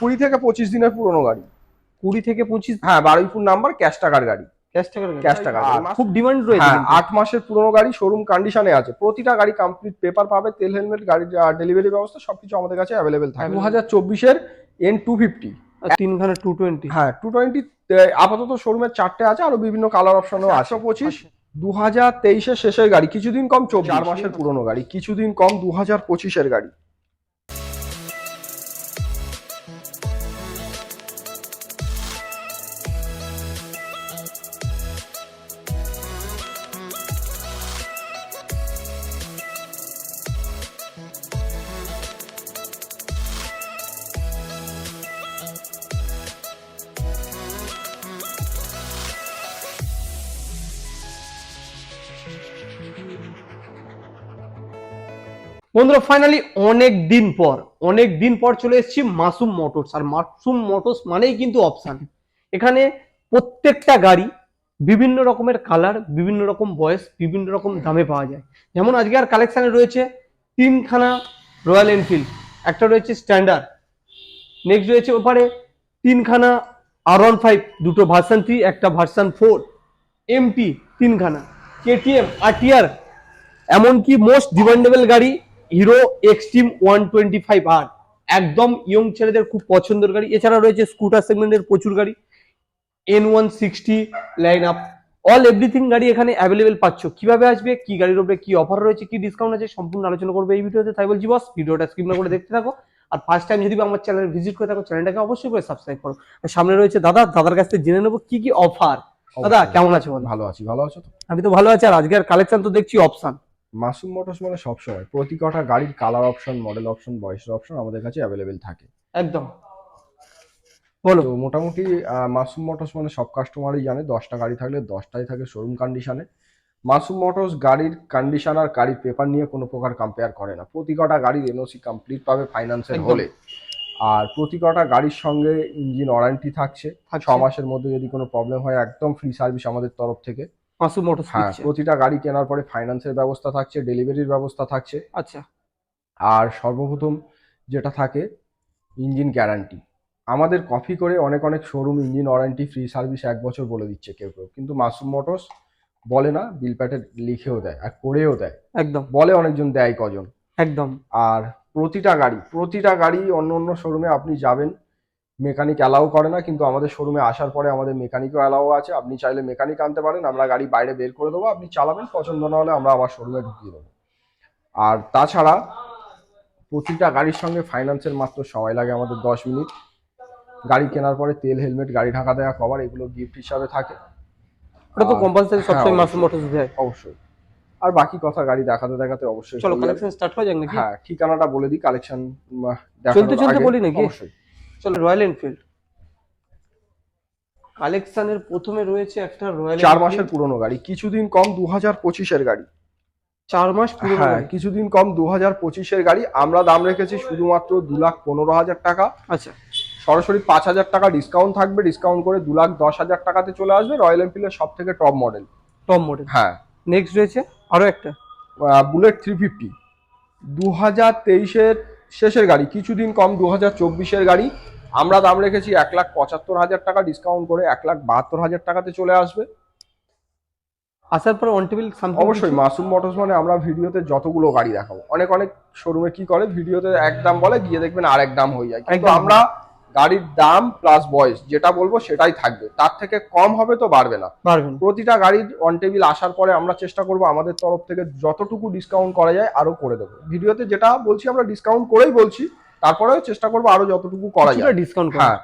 কুড়ি থেকে পঁচিশ দিনের পুরনো গাড়ি। কুড়ি থেকে পঁচিশ? হ্যাঁ বারুইপুর নাম্বার ক্যাশ টাকার গাড়ি। ক্যাশ টাকার ক্যাশ খুব ডিমান্ড রয়েছে হ্যাঁ আট মাসের পুরনো গাড়ি শোরুম কন্ডিশনে আছে। প্রতিটা গাড়ি কমপ্লিট পেপার পাবে তেল হেলমেট গাড়ির ডেলিভারি ব্যবস্থা সবকিছু আমাদের কাছে অ্যাভেলেবেল থাকে। দু হাজার চব্বিশের এন টু ফিফটি আর তিনখানা টু টোয়েন্টি হ্যাঁ টু টোয়েন্টি আপাতত শোরুমের চারটে আছে আরও বিভিন্ন কালার অপশনও আছে। পঁচিশ। দু হাজার তেইশের শেষের গাড়ি কিছুদিন কম চব্বিশ। চার মাসের পুরনো। গাড়ি কিছুদিন কম দু হাজার পঁচিশের গাড়ি। বন্ধুরা ফাইনালি অনেক দিন পর, অনেক দিন পর চলে এসেছি মাসুম মোটরস। আর মাসুম মোটরস মানেই কিন্তু অপশান এখানে প্রত্যেকটা গাড়ি বিভিন্ন রকমের কালার বিভিন্ন রকম বয়স, বিভিন্ন রকম দামে পাওয়া যায়। যেমন আজকে আর কালেকশানে রয়েছে তিনখানা রয়্যাল এনফিল্ড একটা রয়েছে স্ট্যান্ডার্ড নেক্সট রয়েছে ওপারে তিনখানা আর ওয়ান ফাইভ দুটো ভার্সান থ্রি একটা ভার্সান ফোর এমটি তিনখানা কেটিএম আরটিআর এমনকি মোস্ট ডিমান্ডেবল গাড়ি Hero Xtreme one twenty five R. একদম ইয়ং ছেলেদের খুব পছন্দের গাড়ি। এছাড়া রয়েছে স্কুটার সেগমেন্টের প্রচুর গাড়ি। N one sixty line up all everything গাড়ি এখানে অ্যাভেলেবেল পাচ্ছ। কীভাবে আসবে কি গাড়ির উপরে কি অফার রয়েছে কি ডিসকাউন্ট আছে সম্পূর্ণ আলোচনা করবে এই ভিডিওতে। তাই বলছি বস ভিডিওটা স্ক্রিন করে দেখতে থাকো। আর ফার্স্ট টাইম যদি আমার চ্যানেল ভিজিট করে থাকো চ্যানেলটাকে অবশ্যই করে সাবস্ক্রাইব করো। আর সামনে রয়েছে দাদা দাদার কাছ থেকে জেনে নেব কি কি অফার দাদা কেমন আছো ভালো আছি ভালো আছো আমি তো ভালো আছি। আর আজকের কালেকশন তো দেখছি অপশন মাসুম মোটরস মানে সবসময়। প্রতি কটা গাড়ির কালার অপশন মডেল অপশন বয়সের অপশন আমাদের কাছে অ্যাভেলেবেল থাকে। একদম। বলো মোটামুটি মাসুম মোটরস মানে সব কাস্টমারই জানে দশটা গাড়ি থাকলে দশটাই থাকে শোরুম কন্ডিশনে মাসুম মোটরস গাড়ির কন্ডিশন আর গাড়ির পেপার নিয়ে কোনো প্রকার কম্পেয়ার করে না। প্রতি কটা গাড়ির এনওসি কমপ্লিট পাবে ফাইন্যান্সের হলে। আর প্রতি কটা গাড়ির সঙ্গে ইঞ্জিন ওয়ারেন্টি থাকছে। ছ মাসের মধ্যে যদি কোনো প্রবলেম হয় একদম ফ্রি সার্ভিস আমাদের তরফ থেকে। মোটরস হ্যাঁ প্রতিটা গাড়ি কেনার পরে ফাইন্যান্সের ব্যবস্থা থাকছে ডেলিভারির ব্যবস্থা থাকছে। আচ্ছা। আর সর্বপ্রথম যেটা থাকে ইঞ্জিন গ্যারান্টি আমাদের কপি করে অনেক অনেক showroom engine warranty free service এক বছর বলে দিচ্ছে কেউ কেউ। কিন্তু মাসুম মোটরস বলে না বিল প্যাটে লিখেও দেয় আর করেও দেয়। একদম। বলে অনেকজন দেয় কজন। একদম। আর প্রতিটা গাড়ি প্রতিটা গাড়ি অন্য অন্য শোরুমে আপনি যাবেন মেকানিক অ্যালাউ করে না কিন্তু আমাদের শোরুমে আসার পরে আমাদের মেকানিকও অ্যালাউ আছে। আপনি চাইলে মেকানিক আনতে পারেন আমরা গাড়ি বাইরে বের করে দেবো আপনি চালাবেন পছন্দ না হলে আমরা আবার শোরুমে ঢুকিয়ে দেবো। আর তাছাড়া প্রতিটা গাড়ির সঙ্গে ফাইন্যান্সের মাত্র সময় লাগে আমাদের দশ মিনিট। গাড়ি কেনার পরে তেল হেলমেট গাড়ি ঢাকা দেওয়া কভার এগুলো গিফট হিসাবে থাকে। ওটা তো কম্পালসারি সবসময় হ্যাঁ, মাসুম মোটরস দেয়। অবশ্যই। আর বাকি কথা গাড়ি দেখাতে দেখাতে অবশ্যই চলো কালেকশন স্টার্ট করা যাক নাকি? হ্যাঁ ঠিকানাটা বলে দিই কালেকশন চলতে চলতে বলি নাকি? অবশ্যই। চলো রয়্যাল এনফিল্ড কালেকশনের প্রথমে রয়েছে একটা রয়্যাল চার মাসের পুরনো গাড়ি কিছুদিন কম দু হাজার পঁচিশের গাড়ি। চার মাস হ্যাঁ কিছুদিন কম দু হাজার পঁচিশের গাড়ি আমরা দাম রেখেছি শুধুমাত্র দু লাখ পনেরো হাজার টাকা। আচ্ছা। সরাসরি পাঁচ হাজার টাকা ডিসকাউন্ট থাকবে ডিসকাউন্ট করে দু লাখ দশ হাজার টাকাতে চলে আসবে রয়্যাল এনফিল্ডের সব থেকে টপ মডেল টপ মডেল হ্যাঁ। নেক্সট রয়েছে আরও একটা। বুলেট থ্রি ফিফটি দু হাজার তেইশের শেষের গাড়ি কিছুদিন কম দু হাজার চব্বিশের গাড়ি। আমরা দাম রেখেছি এক লাখ পঁচাত্তর হাজার টাকা ডিসকাউন্ট করে এক লাখ বাহাত্তর হাজার টাকাতে চলে আসবে। আসার পর অন টেবিল অবশ্যই মাসুম মোটরস মানে আমরা ভিডিওতে যতগুলো গাড়ি দেখাবো। অনেক অনেক শোরুমে কি করে? ভিডিওতে এক দাম বলে গিয়ে দেখবেন আরেক দাম হয়ে যায়। কিন্তু আমরা গাড়ির দাম প্লাস বয়স যেটা বলব সেটাই থাকবে। তার থেকে কম হবে তো বাড়বে না। প্রতিটা গাড়ির অন টেবিল আসার পরে আমরা চেষ্টা করব আমাদের তরফ থেকে যতটুকু ডিসকাউন্ট করা যায় আরও করে দেবো। ভিডিওতে যেটা বলছি আমরা ডিসকাউন্ট করেই বলছি। তারপরেও চেষ্টা করব আরও যতটুকু করা যায়। ডিসকাউন্ট হ্যাঁ।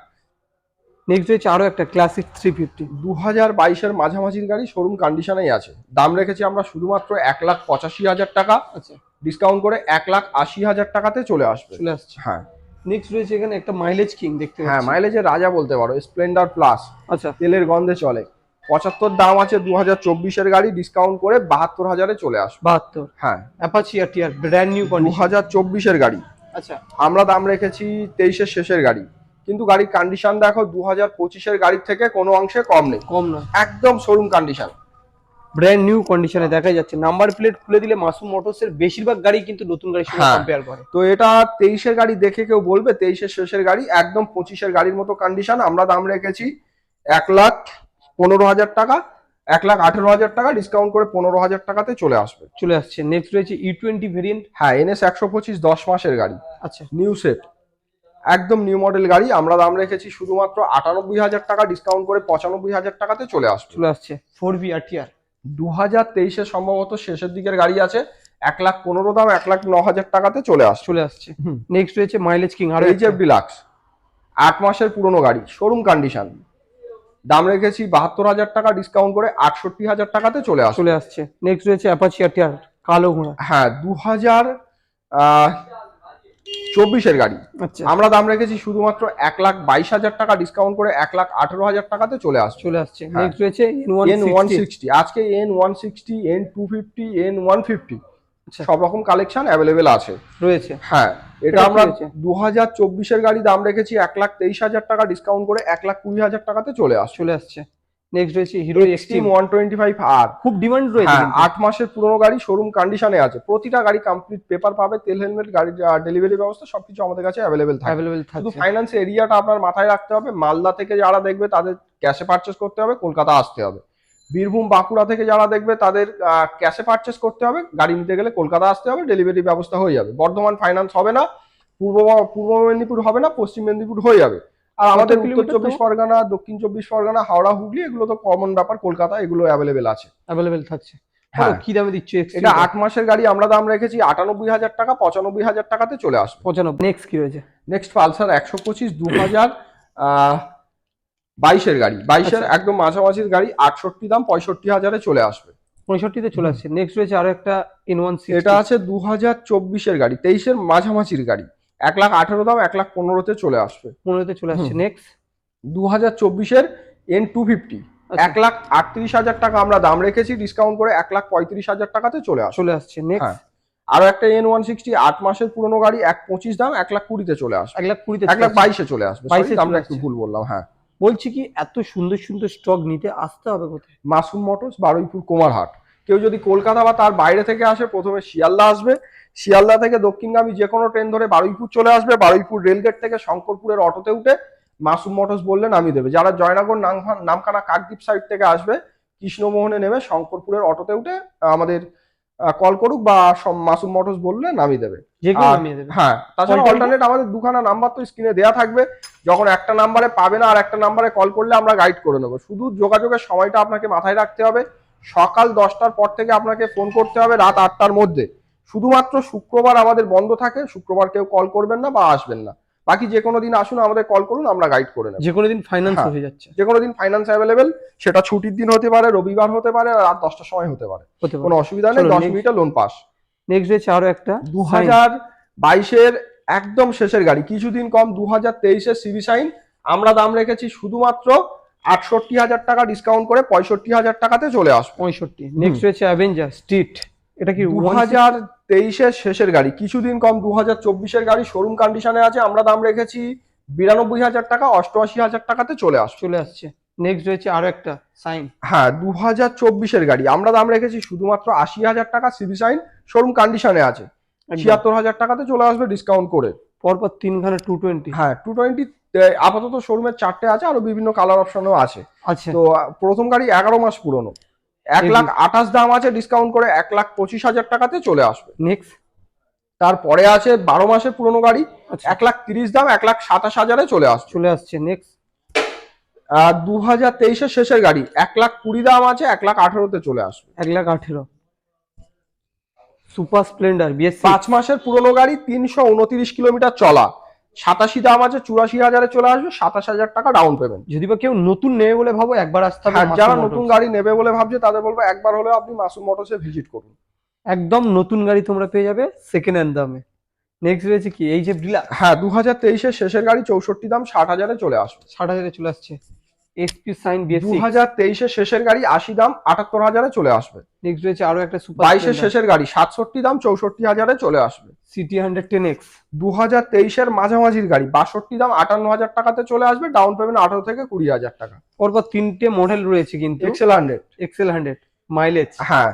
নেক্সট রয়েছে আরও একটা ক্লাসিক থ্রি ফিফটি দু হাজার বাইশের মাঝামাঝির গাড়ি শোরুম কন্ডিশনেই আছে। দাম রেখেছি আমরা শুধুমাত্র এক লাখ পঁচাশি হাজার টাকা। আচ্ছা। ডিসকাউন্ট করে এক লাখ আশি হাজার টাকাতে চলে আসবে। চলে আসছে। হ্যাঁ। নেক্সট রয়েছে এখানে একটা মাইলেজ কিং দেখতে হ্যাঁ মাইলেজের রাজা বলতে পারো স্প্লেন্ডার প্লাস আচ্ছা। তেলের গন্ধে চলে। পঁচাত্তর দাম আছে দু হাজার চব্বিশের গাড়ি ডিসকাউন্ট করে বাহাত্তর হাজারে চলে আসবে। বাহাত্তর। হ্যাঁ। Apache R TR brand new দু হাজার চব্বিশের গাড়ি। আমরা দাম রেখেছি তেইশের শেষের গাড়ি। কিন্তু গাড়ির কন্ডিশন দেখো দু হাজার পঁচিশের গাড়ির থেকে কোনো অংশে কম নেই। কম না একদম শোরুম কন্ডিশন ব্র্যান্ড নিউ কন্ডিশনে দেখা যাচ্ছে। নাম্বার প্লেট খুলে দিলে মাসুম মোটরস এর বেশিরভাগ গাড়ি কিন্তু নতুন গাড়ির সঙ্গে হ্যাঁ। কম্পেয়ার করে। তো এটা তেইশের গাড়ি দেখে কেউ বলবে তেইশের শেষের গাড়ি একদম পঁচিশের গাড়ির মতো কন্ডিশন আমরা দাম রেখেছি এক লাখ পনেরো হাজার টাকা। এক লাখ আঠেরো হাজার টাকা ডিসকাউন্ট করে পনেরো হাজার টাকাতে চলে আসবে। চলে আসছে। নেক্সট রয়েছে ই টোয়েন্টি ভেরিয়েন্ট হ্যাঁ এনএস একশো পঁচিশ দশ মাসের গাড়ি। আচ্ছা। নিউ সেট একদম নিউ মডেল গাড়ি। আমরা দাম রেখেছি শুধুমাত্র আটানব্বই হাজার টাকা ডিসকাউন্ট করে পঁচানব্বই হাজার টাকাতে চলে আসবে। চলে আসছে। ফোর ভি আর টিআর দু হাজার তেইশে সম্ভবত শেষের দিকের গাড়ি আছে। এক লাখ পনেরো দাম এক লাখ ন হাজার টাকাতে চলে আসছে। চলে আসছে। নেক্সট রয়েছে মাইলেজ কিং আর এইচ এফ ডিলাক্স আট মাসের পুরনো গাড়ি। শোরুম কন্ডিশন দাম রেখেছি বাহাত্তর হাজার টাকা ডিসকাউন্ট করে আটষট্টি হাজার টাকাতে চলে আসবে চলে আসছে। নেক্সট রয়েছে অ্যাপাচি আর টিআর কালো ঘোড়া। হ্যাঁ দু হাজার চব্বিশের গাড়ি। আচ্ছা। আমরা দাম রেখেছি শুধুমাত্র এক লাখ বাইশ হাজার টাকা ডিসকাউন্ট করে এক লাখ আঠেরো হাজার টাকাতে চলে আসছে। চলে আসছে। হ্যাঁ। নেক্সট রয়েছে এন ওয়ান সিক্সটি আজকে N one sixty N two fifty N one fifty. সব রকম কালেকশন অ্যাভেলেবেল আছে। রয়েছে। হ্যাঁ এটা আমরা দু হাজার চব্বিশের গাড়ি দাম রেখেছি এক লাখ তেইশ হাজার টাকা ডিসকাউন্ট করে এক লাখ কুড়ি হাজার টাকাতে চলে আসছে। চলে আসছে। নেক্সট রয়েছে Hero Xtreme one twenty five R খুব ডিমান্ড রয়েছে হ্যাঁ আট মাসের পুরনো গাড়ি শোরুম কন্ডিশনে আছে। প্রতিটা গাড়ি কমপ্লিট পেপার পাবে তেল হেলমেট গাড়ি ডেলিভারি ব্যবস্থা সবকিছু আমাদের কাছে অ্যাভেলেবেল থাকে। অ্যাভেলেবেল শুধু ফাইন্যান্স এরিয়াটা আপনার মাথায় রাখতে হবে। মালদা থেকে যারা দেখবে তাদের ক্যাশে পারচেস করতে হবে কলকাতা আসতে হবে। বীরভূম বাঁকুড়া থেকে যারা দেখবে তাদের ক্যাশে পারচেস করতে হবে গাড়ি নিতে গেলে কলকাতা আসতে হবে ডেলিভারি ব্যবস্থা হয়ে যাবে। বর্ধমান ফাইন্যান্স হবে না পূর্ব পূর্ব মেদিনীপুর হবে না পশ্চিম মেদিনীপুর হয়ে যাবে। আর আমাদের উত্তর চব্বিশ পরগনা দক্ষিণ চব্বিশ পরগনা হাওড়া হুগলি এগুলো তো কমন ব্যাপার কলকাতা এগুলো অ্যাভেলেবেল আছে। অ্যাভেলেবেল থাকছে। হ্যাঁ। কি দামে দিচ্ছ এটা আট মাসের গাড়ি আমরা দাম রেখেছি আটানব্বই হাজার টাকা পঁচানব্বই হাজার টাকাতে চলে আসবে। পঁচানব্বই। নেক্সট কি রয়েছে নেক্সট পালসার একশো পঁচিশ দু হাজার বাইশের গাড়ি বাইশের আচ্ছা। একদম মাঝামাঝির গাড়ি আটষট্টি দাম পঁয়ষট্টি হাজারে চলে আসবে। পঁয়ষট্টিতে চলে আসছে। নেক্সট রয়েছে আরও একটা এন ওয়ান এটা আছে দু হাজার চব্বিশের গাড়ি তেইশের মাঝামাঝির গাড়ি। এক লাখ আঠেরো দাম এক লাখ পনেরোতে চলে আসবে। পনেরোতে চলে আসছে। নেক্সট দু হাজার চব্বিশের এন টু ফিফটি। এক লাখ আটত্রিশ হাজার টাকা আমরা দাম রেখেছি ডিসকাউন্ট করে এক লাখ পঁয়ত্রিশ হাজার টাকাতে চলে আসবে। চলে আসছে। নেক্সট হ্যাঁ। আরও একটা এন ওয়ান সিক্সটি আট মাসের পুরনো গাড়ি এক পঁচিশ দাম এক লাখ কুড়িতে চলে আসবে। এক লাখ কুড়িতে এক লাখ বাইশে চলে আসবে। 22 এ Sorry, দামটা একটু ভুল বললাম হ্যাঁ। বলছি কি, এত সুন্দর সুন্দর স্টক নিতে আসতে হবে কোথায়? মাসুম মোটরস বারুইপুর, কুমারহাট। কেউ যদি কলকাতা বা তার বাইরে থেকে আসে, প্রথমে শিয়ালদা আসবে। শিয়ালদা থেকে দক্ষিণগামী যে কোনো ট্রেন ধরে বারুইপুর চলে আসবে। বারুইপুর রেলগেট থেকে শঙ্করপুরের অটোতে উঠে মাসুম মোটরস বললে নামিয়ে দেবে। যারা জয়নগর, নামখানা কাকদ্বীপ সাইড থেকে আসবে, কৃষ্ণমোহনে নেমে শঙ্করপুরের অটোতে উঠে আমাদের কল করুক বা মাসুম মোটরস বললে নামিয়ে দেবে। হ্যাঁ তাছাড়া অল্টারনেট আমাদের দুখানা নাম্বার তো স্ক্রিনে দেওয়া থাকবে। যখন একটা নাম্বারে পাবে না আর একটা নাম্বারে কল করলে আমরা গাইড করে নেব। শুধু যোগাযোগের সময়টা আপনাকে মাথায় রাখতে হবে। সকাল দশটার পর থেকে আপনাকে ফোন করতে হবে রাত আটটার মধ্যে। শুধুমাত্র শুক্রবার আমাদের বন্ধ থাকে। শুক্রবার কেউ কল করবেন না বা আসবেন না। বাকি যে কোনো দিন আসুন আমাদের কল করুন আমরা গাইড করে নেব। যে কোনো দিন ফাইন্যান্স হ্যাঁ। যাচ্ছে। যে কোনো দিন ফাইন্যান্স অ্যাভেলেবেল সেটা ছুটির দিন হতে পারে রবিবার হতে পারে আর রাত দশটার সময় হতে পারে। কোনো অসুবিধা নেই দশ. মিনিটে লোন পাস নেক্সট রয়েছে আরও একটা দু হাজার বাইশের একদম শেষের গাড়ি কিছুদিন কম দু হাজার তেইশের সিবি সাইন আমরা দাম রেখেছি শুধুমাত্র আটষট্টি হাজার টাকা ডিসকাউন্ট করে পঁয়ষট্টি হাজার টাকাতে চলে আসবে। পঁয়ষট্টি। নেক্সট রয়েছে অ্যাভেঞ্জার স্ট্রিট এটা কি দু হাজার তেইশের শেষের গাড়ি কিছুদিন কম দু হাজার চব্বিশের গাড়ি শোরুম কন্ডিশনে আছে আমরা দাম রেখেছি বিরানব্বই হাজার টাকা অষ্টআশি হাজার টাকাতে চলে আসবে চলে আসছে। নেক্সট রয়েছে আরও একটা সাইন হ্যাঁ দু হাজার চব্বিশের গাড়ি আমরা দাম রেখেছি শুধুমাত্র আশি হাজার টাকা সিবি সাইন শোরুম কন্ডিশনে আছে। ছিয়াত্তর হাজার টাকাতে চলে আসবে ডিসকাউন্ট করে। পরপর তিনখানা টু টোয়েন্টি হ্যাঁ টু টোয়েন্টি আপাতত শোরুমের চারটে আছে আরও বিভিন্ন কালার অপশনও আছে। আচ্ছা। তো প্রথম গাড়ি এগারো মাস পুরনো। এক লাখ আঠাশ দাম আছে ডিসকাউন্ট করে এক লাখ পঁচিশ হাজার টাকাতে চলে আসবে। নেক্সট তারপরে আছে বারো মাসের পুরনো গাড়ি আচ্ছা। এক লাখ তিরিশ দাম এক লাখ সাতাশ হাজারে চলে আসবে। চলে আসছে নেক্সট আর দু হাজার তেইশের শেষের গাড়ি এক লাখ কুড়ি দাম আছে এক লাখ আঠেরোতে চলে আসবে। এক লাখ আঠেরো। সুপার স্প্লেন্ডার বিএসসি পাঁচ মাসের পুরনো গাড়ি তিনশো উনত্রিশ কিলোমিটার চলা। সাতাশি দাম আছে চুরাশি হাজারে চলে আসবে সাতাশ হাজার টাকা ডাউন পেমেন্ট যদি বা কেউ নতুন নেবে বলে ভাবো একবার আসতে হবে হ্যাঁ যারা নতুন গাড়ি নেবে বলে ভাবছে তাদের বলব একবার হলেও আপনি মাসুম মোটরসে ভিজিট করুন। একদম নতুন গাড়ি তোমরা পেয়ে যাবে সেকেন্ড হ্যান্ড দামে। নেক্সট রয়েছে কি? এই যে ডিলার হ্যাঁ দু হাজার তেইশের শেষের গাড়ি চৌষট্টি দাম ষাট হাজারে চলে আসবে। ষাট হাজারে চলে আসছে। এসপি সাইন দু বিএসসি হাজার তেইশের শেষের গাড়ি আশি দাম আটাত্তর হাজারে চলে আসবে। নেক্সট রয়েছে আরও একটা সুপার শেষের গাড়ি সাতষট্টি দাম চৌষট্টি হাজারে চলে আসবে। সিটি হান্ড্রেড টেন এক্স দু হাজার তেইশের মাঝামাঝির গাড়ি বাষট্টি দাম আটান্ন হাজার টাকাতে চলে আসবে ডাউন পেমেন্ট আঠারো থেকে কুড়ি হাজার টাকা। পরপর তিনটে মডেল রয়েছে কিন্তু। XL hundred XL hundred mileage হ্যাঁ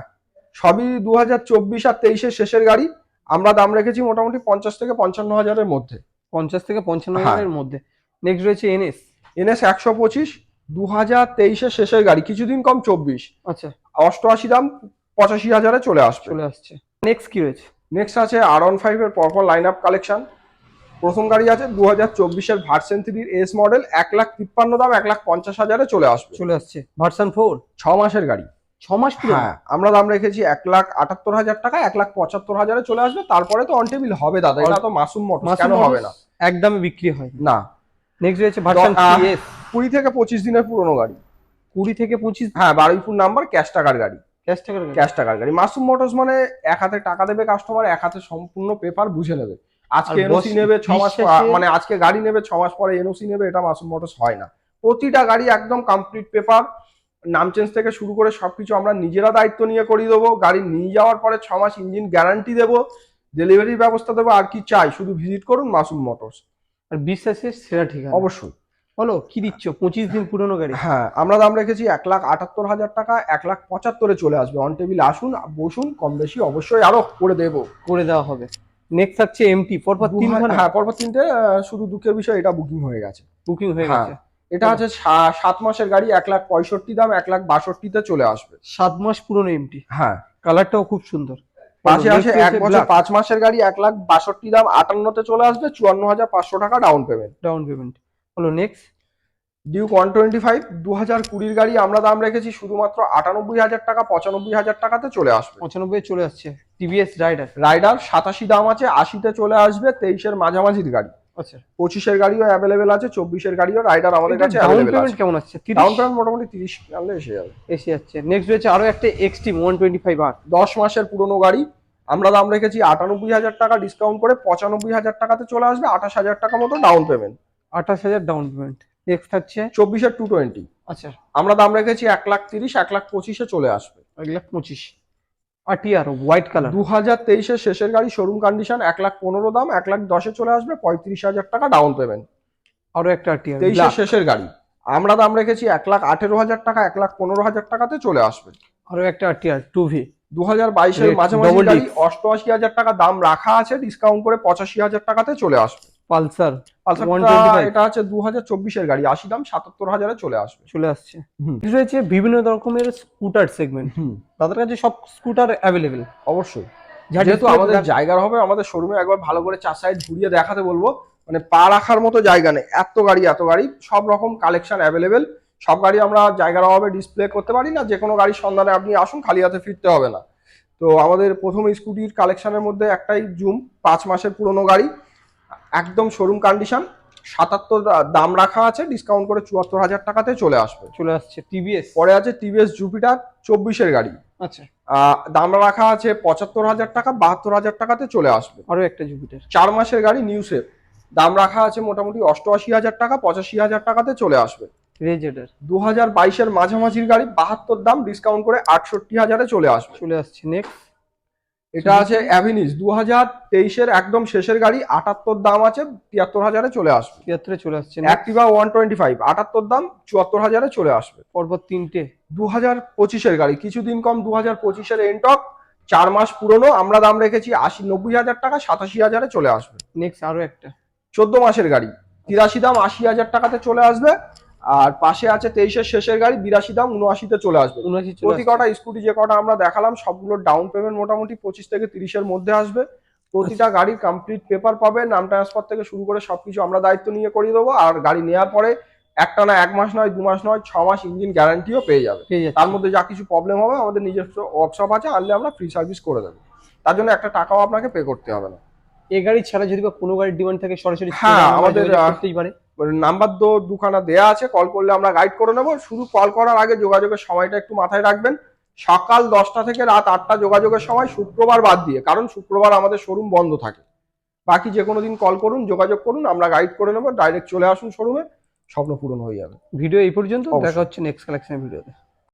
সবই দু হাজার চব্বিশ আর তেইশের শেষের গাড়ি। আমরা দাম রেখেছি মোটামুটি পঞ্চাশ থেকে পঞ্চান্ন হাজারের মধ্যে। পঞ্চাশ থেকে পঞ্চান্ন হ্যাঁ। হাজারের মধ্যে। নেক্সট রয়েছে এনএস এনএস একশো পঁচিশ দু হাজার তেইশের শেষের গাড়ি কিছুদিন কম চব্বিশ। আচ্ছা। অষ্টআশি দাম পঁচাশি হাজারে চলে আসবে। চলে আসছে। নেক্সট কি রয়েছে? নেক্সট আছে আর ওয়ান ফাইভ এর পরপর লাইন আপ কালেকশন প্রথম গাড়ি আছে দু হাজার চব্বিশের ভার্সেন থ্রির এস মডেল এক লাখ তিপ্পান্ন দাম এক লাখ পঞ্চাশ হাজারে চলে আসবে। চলে আসছে। ভার্সন ফোর ছ মাসের গাড়ি। ছ মাস হ্যাঁ আমরা দাম রেখেছি এক লাখ আটাত্তর হাজার টাকা এক লাখ পঁচাত্তর হাজারে চলে আসবে। তারপরে তো অন টেবিল হবে দাদা এটা তো মাসুম মোটর কেন হবে না? একদমই বিক্রি হয় না। নেক্সট রয়েছে ভার্সন থ্রি এস কুড়ি থেকে পঁচিশ দিনের পুরনো গাড়ি। কুড়ি থেকে পঁচিশ হ্যাঁ বারুইপুর নাম্বার ক্যাশ টাকার গাড়ি। ক্যাশ টাকার ক্যাশ টাকার গাড়ি। মাসুম মোটরস মানে এক হাতে টাকা দেবে কাস্টমার এক হাতে সম্পূর্ণ পেপার বুঝে নেবে। আজকে এনওসি নেবে ছ মাস মানে আজকে গাড়ি নেবে ছ মাস পরে এনওসি নেবে এটা মাসুম মোটরস হয় না। প্রতিটা গাড়ি একদম কমপ্লিট পেপার নাম চেঞ্জ থেকে শুরু করে সবকিছু আমরা নিজেরা দায়িত্ব নিয়ে করিয়ে দেবো। গাড়ি নিয়ে যাওয়ার পরে ছ মাস ইঞ্জিন গ্যারান্টি দেবো। ডেলিভারির ব্যবস্থা দেবো। আর কি চাই? শুধু ভিজিট করুন মাসুম মোটরস। আর বিশ্বাসের সেরা ঠিকানা। অবশ্যই। বলো কি দিচ্ছ? পঁচিশ দিন পুরনো গাড়ি? হ্যাঁ আমরা দাম রেখেছি এক লাখ আটাত্তর হাজার টাকা এক লাখ পঁচাত্তরে চলে আসবে। অন টেবিল আসুন বসুন কম বেশি অবশ্যই আরও করে দেবো। করে দেওয়া হবে। নেক্সট থাকছে এমটি পরপর তিন হ্যাঁ পরপর তিনটে শুধু দুঃখের বিষয় এটা বুকিং হয়ে গেছে। বুকিং হয়ে হ্যাঁ। গেছে এটা আছে সাত মাসের গাড়ি এক লাখ পঁয়ষট্টি দাম এক লাখ বাষট্টিতে চলে আসবে। সাত মাস পুরনো এমটি হ্যাঁ। কালারটাও খুব সুন্দর। পাশে আসে এক বছর পাঁচ মাসের গাড়ি এক লাখ বাষট্টি দাম আটান্নতে চলে আসবে চুয়ান্ন হাজার পাঁচশো টাকা ডাউন পেমেন্ট ডাউন পেমেন্ট বলো next Duke one twenty five দু হাজার কুড়ির গাড়ি আমরা দাম রেখেছি শুধুমাত্র আটানব্বই হাজার টাকা পঁচানব্বই হাজার টাকাতে চলে আসবে। পঁচানব্বই চলে আসছে। টিভিএস রাইডার রাইডার সাতাশি দাম আছে আশিতে চলে আসবে তেইশের মাঝামাঝির গাড়ি। আচ্ছা। পঁচিশের গাড়িও অ্যাভেলেবেল আছে চব্বিশের গাড়িও রাইডার আমাদের কাছে অ্যাভেলেবেল আছে। কেমন আসছে? ডাউন পেমেন্ট মোটামুটি তিরিশ আনলে এসে যাবে। এসে যাচ্ছে। নেক্সট রয়েছে আরও একটা এক্সট্রিম ওয়ান টোয়েন্টি ফাইভ আর দশ মাসের পুরনো গাড়ি আমরা দাম রেখেছি আটানব্বই হাজার টাকা ডিসকাউন্ট করে পঁচানব্বই হাজার টাকাতে চলে আসবে আঠাশ হাজার টাকা মতো ডাউন পেমেন্ট আঠাশ হাজার ডাউন পেমেন্ট নেক্সট থাকছে? চব্বিশের টু টোয়েন্টি আচ্ছা। আমরা দাম রেখেছি এক লাখ তিরিশ এক লাখ পঁচিশে চলে আসবে। এক লাখ পঁচিশ। আর টিআর হোয়াইট কালার দু হাজার তেইশের শেষের গাড়ি শোরুম কন্ডিশন এক লাখ পনেরো দাম এক লাখ দশে চলে আসবে পঁয়ত্রিশ হাজার টাকা ডাউন পেমেন্ট আরও একটা টিআর তেইশের শেষের গাড়ি। আমরা দাম রেখেছি এক লাখ আঠেরো হাজার টাকা এক লাখ পনেরো হাজার টাকাতে চলে আসবে। আরও একটা টিআর টু ভি দু হাজার বাইশের গাড়ি disc। অষ্টআশি হাজার টাকা দাম রাখা আছে ডিসকাউন্ট করে পঁচাশি হাজার টাকাতে চলে আসবে। পালসার পালসারটা 125 এটা আছে দু হাজার চব্বিশের গাড়ি। আশি দাম সাতাত্তর হাজারে চলে আসবে। চলে আসছে। রয়েছে বিভিন্ন রকমের স্কুটার সেগমেন্ট তাদের কাছে সব স্কুটার অ্যাভেলেবেল অবশ্যই। যেহেতু আমাদের জায়গার হবে আমাদের শোরুমে একবার ভালো করে চার সাইড ঘুরিয়ে দেখাতে বলব। মানে পা রাখার মতো জায়গা নেই। এত গাড়ি এত গাড়ি। সব রকম কালেকশন অ্যাভেলেবেল সব গাড়ি আমরা জায়গার অভাবে ডিসপ্লে করতে পারি না। যে কোনো গাড়ির সন্ধানে আপনি আসুন খালি হাতে ফিরতে হবে না। তো আমাদের প্রথম স্কুটির কালেকশনের মধ্যে একটাই জুম পাঁচ মাসের পুরনো গাড়ি। একদম শোরুম কন্ডিশন সাতাত্তর দাম রাখা আছে ডিসকাউন্ট করে চুয়াত্তর হাজার টাকাতে চলে আসবে। চলে আসছে টিভিএস পরে আছে টিভিএস জুপিটার চব্বিশের গাড়ি। আচ্ছা। দাম রাখা আছে পঁচাত্তর হাজার টাকা বাহাত্তর হাজার টাকাতে চলে আসবে। আরও একটা জুপিটার চার মাসের গাড়ি নিউ সেফ দাম রাখা আছে মোটামুটি অষ্টআশি হাজার টাকা পঁচাশি হাজার টাকাতে চলে আসবে। রেজেডার দু হাজার বাইশের মাঝামাঝির গাড়ি বাহাত্তর দাম ডিসকাউন্ট করে আটষট্টি হাজারে চলে আসবে। চলে আসছে নেক্সট এটা আছে অ্যাভিনিস দু হাজার তেইশের একদম শেষের গাড়ি আটাত্তর দাম আছে তিয়াত্তর হাজারে চলে আসবে। তিয়াত্তরে চলে আসছে অ্যাক্টিভা ওয়ান টোয়েন্টি ফাইভ আটাত্তর দাম চুয়াত্তর হাজারে চলে আসবে। পরপর তিনটে। দু হাজার পঁচিশের গাড়ি কিছুদিন কম দু হাজার পঁচিশের এনটক চার মাস পুরনো আমরা দাম রেখেছি আশি নব্বই হাজার টাকা সাতাশি হাজারে চলে আসবে। নেক্সট আরও একটা। চোদ্দ মাসের গাড়ি তিরাশি দাম আশি হাজার টাকাতে চলে আসবে। আর পাশে আছে তেইশের শেষের গাড়ি বিরাশি দাম উনআশিতে চলে আসবে। প্রতি কটা স্কুটি যে কটা আমরা দেখালাম সবগুলোর ডাউন পেমেন্ট মোটামুটি পঁচিশ থেকে তিরিশের মধ্যে আসবে। প্রতিটা গাড়ির কমপ্লিট পেপার পাবে নাম ট্রান্সফার থেকে শুরু করে সবকিছু আমরা দায়িত্ব নিয়ে করিয়ে দেবো। আর গাড়ি নেওয়ার পরে একটা না এক মাস নয় দু মাস নয় ছ মাস ইঞ্জিন গ্যারান্টিও পেয়ে যাবে। তার মধ্যে যা কিছু প্রবলেম হবে আমাদের নিজস্ব ওয়ার্কশপ আছে আনলে আমরা ফ্রি সার্ভিস করে দেবো। তার জন্য একটা টাকাও আপনাকে পে করতে হবে না। এই গাড়ি ছাড়া যদি বা কোনো গাড়ির ডিমান্ড থাকে সরাসরি হ্যাঁ, আমাদের, পারে। নাম্বার তো দুখানা দেয়া আছে কল করলে আমরা গাইড করে নেব। শুধু কল করার আগে যোগাযোগের সময়টা একটু মাথায় রাখবেন। সকাল দশটা থেকে রাত আটটা যোগাযোগের সময় শুক্রবার বাদ দিয়ে কারণ শুক্রবার আমাদের শোরুম বন্ধ থাকে। বাকি যে কোনো দিন কল করুন যোগাযোগ করুন আমরা গাইড করে নেব। ডাইরেক্ট চলে আসুন শোরুমে স্বপ্ন পূরণ হয়ে যাবে। ভিডিও এই পর্যন্ত দেখা হচ্ছে নেক্সট কালেকশন ভিডিওতে।